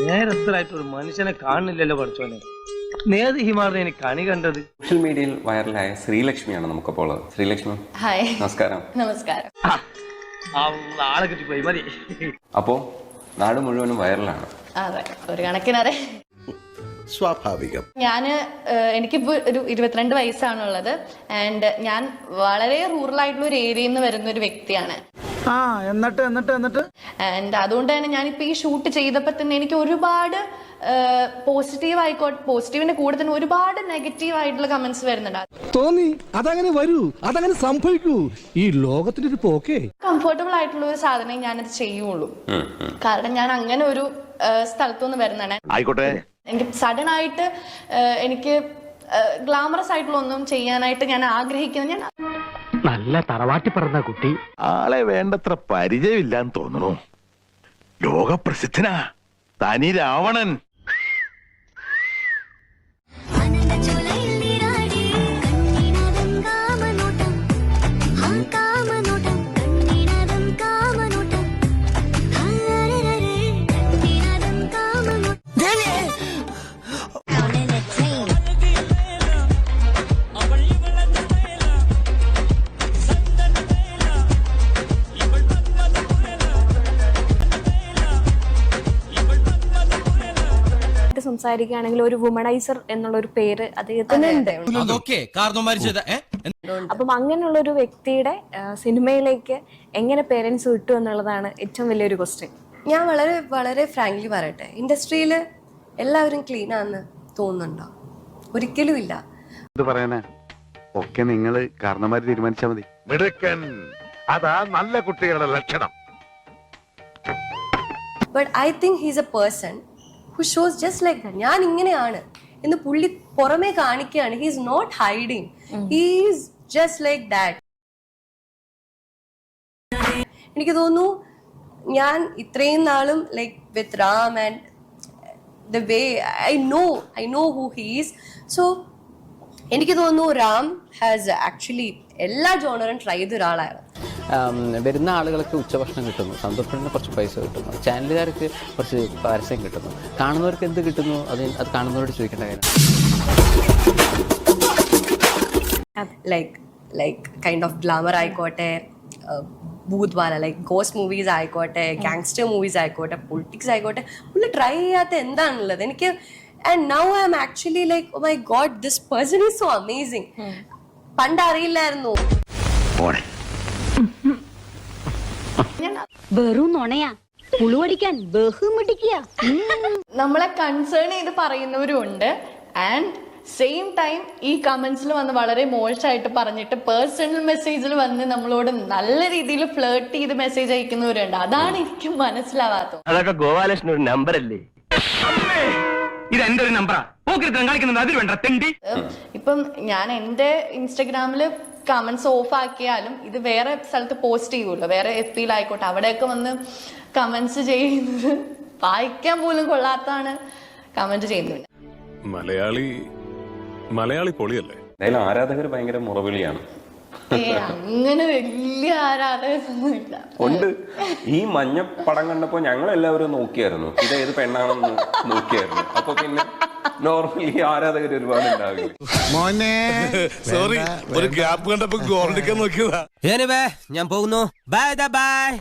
നേരത്തിലായിട്ട് ഒരു മനുഷ്യനെ കാണുന്നില്ലല്ലോ പഠിച്ചോനെ നേത് ഹിമാറിനെ എനിക്ക് കണി കണ്ടത്? സോഷ്യൽ മീഡിയയിൽ വൈറലായ ശ്രീലക്ഷ്മിയാണ് നമുക്കപ്പോൾ ഉള്ളത്. ശ്രീലക്ഷ്മി ഹായ്. നമസ്കാരം. നമസ്കാരം. ആളെ കിട്ടിപ്പോയി മതി. അപ്പോ നാട് മുഴുവനും വൈറലാണ്. അതെ ഒരു കണക്കിനതെ സ്വാഭാവികം. ഞാൻ എനിക്കിപ്പോൾ ഒരു ഇരുപത്തിരണ്ട് വയസ്സാണുള്ളത്. ആൻഡ് ഞാൻ വളരെ റൂറൽ ആയിട്ടുള്ള ഒരു ഏരിയയിൽ നിന്ന് വരുന്ന ഒരു വ്യക്തിയാണ്. ആ എന്നിട്ട് എന്നിട്ട് എന്നിട്ട്? ആൻഡ് അതുകൊണ്ട് തന്നെ ഞാനിപ്പോൾ ഈ ഷൂട്ട് ചെയ്തപ്പോൾ തന്നെ എനിക്ക് ഒരുപാട് പോസിറ്റീവ് ആയിക്കോട്ടെ പോസിറ്റീവിന്റെ കൂടെ തന്നെ ഒരുപാട് നെഗറ്റീവ് ആയിട്ടുള്ള കമന്റ്സ് വരുന്നുണ്ട്. തോന്നി അതങ്ങനെ വരൂ അതങ്ങനെ സംഭവിക്കൂ. ഈ ലോകത്തിന്റെ ഒരു പോക്കേ. കംഫർട്ടബിൾ ആയിട്ടുള്ള ഒരു സാധനം ഞാനത് ചെയ്യുള്ളൂ. കാരണം ഞാൻ അങ്ങനെ ഒരു സ്ഥലത്തുനിന്ന് വരുന്നതാണ്. ആയിക്കോട്ടെ. എനിക്ക് സഡൻ ആയിട്ട് എനിക്ക് ഗ്ലാമറസ് ആയിട്ടുള്ള ഒന്നും ചെയ്യാനായിട്ട് ഞാൻ ആഗ്രഹിക്കുന്നു ഞാൻ നല്ല തറവാട്ടി പറഞ്ഞ കുട്ടി. ആളെ വേണ്ടത്ര പരിചയമില്ലാന്ന് തോന്നുന്നു. ലോകപ്രസിദ്ധനാ. തനി രാവണൻ. സംസാരിക്കുകയാണെങ്കിൽ ഒരു വുമണൈസർ എന്നുള്ള ഒരു പേര് അദ്ദേഹത്തിന് ഉണ്ട് അതൊക്കെ കാരണവന്മാര് ചെയ്ത ഏ? അപ്പം അങ്ങനെയുള്ള ഒരു വ്യക്തിയുടെ സിനിമയിലേക്ക് എങ്ങനെ പേരൻസ് വിട്ടു എന്നുള്ളതാണ് ഏറ്റവും വലിയൊരു ക്വസ്റ്റ്യൻ ഞാൻ വളരെ വളരെ ഫ്രാങ്ക്ലി പറയട്ടെ. ഇൻഡസ്ട്രിയിൽ എല്ലാവരും ക്ലീൻ ആണെന്ന് തോന്നുന്നുണ്ടോ? ഒരിക്കലും ഇല്ല. പറയാനാ? ഒക്കെ നിങ്ങൾ കാരണന്മാര് തീരുമാനിച്ചാ മതി. മിടുക്കൻ. അതാ നല്ല കുട്ടികളുടെ ലക്ഷണം. But I think he's a person who shows just like that ഞാൻ ഇങ്ങനെയാണ് എന്ന് പുള്ളി പുറമേ കാണിക്കുകയാണ്. He's not hiding he's just like that എനിക്ക് തോന്നുന്നു ഞാൻ ഇത്രയും നാളും like with Ram and the way I know I know who he's so എനിക്ക് തോന്നുന്നു റാം ഹാസ് ആക്ച്വലി എല്ലാ ജോണറും ട്രൈ ചെയ്ത ഒരാളാണ് വരുന്ന ആളുകൾക്ക് ഉച്ചഭക്ഷണം കിട്ടുന്നു. സന്തോഷത്തിന് കുറച്ച് പൈസ കിട്ടുന്നു. ചാനലുകാർക്ക് കുറച്ച് പരസ്യം കിട്ടുന്നു. കാണുന്നവർക്ക് എന്ത് കിട്ടുന്നു? അത് അത് കാണുന്നവരോട് ചോദിക്കേണ്ട കാര്യം. Like like kind of glamour ആയിക്കോട്ടെ ഭൂത് വാല ലൈക്ക് ഗോസ്റ്റ് മൂവീസ് ആയിക്കോട്ടെ ഗാങ്സ്റ്റർ മൂവീസ് ആയിക്കോട്ടെ പൊളിറ്റിക്സ് ആയിക്കോട്ടെ പുള്ളി ട്രൈ ചെയ്യാത്ത എന്താണുള്ളത്? എനിക്ക് and now I'm actually like oh my god this person is so amazing പണ്ട് അറിയില്ലായിരുന്നു. വെറും നുണയാ. പുളുവടിക്കാൻ ബഹുമിടിക്കുക. നമ്മളെ കൺസേൺ ചെയ്ത് പറയുന്നവരും ഉണ്ട് ആൻഡ് സെയിം ടൈം ഈ കമന്റ്സിൽ വന്ന് വളരെ മോശമായിട്ട് പറഞ്ഞിട്ട് പേഴ്സണൽ മെസ്സേജിൽ വന്ന് നമ്മളോട് നല്ല രീതിയിൽ ഫ്ലേർട്ട് ചെയ്ത് മെസ്സേജ് അയക്കുന്നവരുണ്ട്. അതാണ് എനിക്ക് മനസ്സിലാവാത്തത്. അതൊക്കെ ഗോപാലകൃഷ്ണൻ ഒരു നമ്പർ അല്ലേ? ഇത് എന്റെ ഒരു നമ്പറാ പോക്കിരുത്തം കളിക്കുന്നത് അതിൽ വേണ്ട തെണ്ടി. ഇപ്പം ഞാൻ എന്റെ ഇൻസ്റ്റഗ്രാമിൽ കമന്റ്സ് ഓഫ് ആക്കിയാലും ഇത് വേറെ സ്ഥലത്ത് പോസ്റ്റ് ചെയ്യുമല്ലോ വേറെ എഫ് പിയിലായിക്കോട്ടെ അവിടെയൊക്കെ വന്ന് കമന്റ്സ് ചെയ്യുന്നത് വായിക്കാൻ പോലും കൊള്ളാത്താണ് കമന്റ് ചെയ്യുന്നത്. മലയാളി മലയാളി പൊളിയല്ലേ? എന്തായാലും ആരാധകർ ഭയങ്കര മുറവിളിയാണ്. അങ്ങനെ വലിയ ആരാധകരൊന്നുമില്ല. ഉണ്ട്. ഈ മഞ്ഞ പടം കണ്ടപ്പോ ഞങ്ങൾ എല്ലാവരും നോക്കിയായിരുന്നു. ഇത് ഏത് പെണ്ണാണെന്ന് നോക്കിയായിരുന്നു. അപ്പൊ പിന്നെ നോർമലി ആരാധകർ ഒരുപാട് ഉണ്ടാകും. മോനെ. സോറി ഒരു ഗ്യാപ്പ് കണ്ടപ്പോ ഗോൾഡിക്കാൻ നോക്കിയതാ. ഞാൻ പോകുന്നു. Bye bye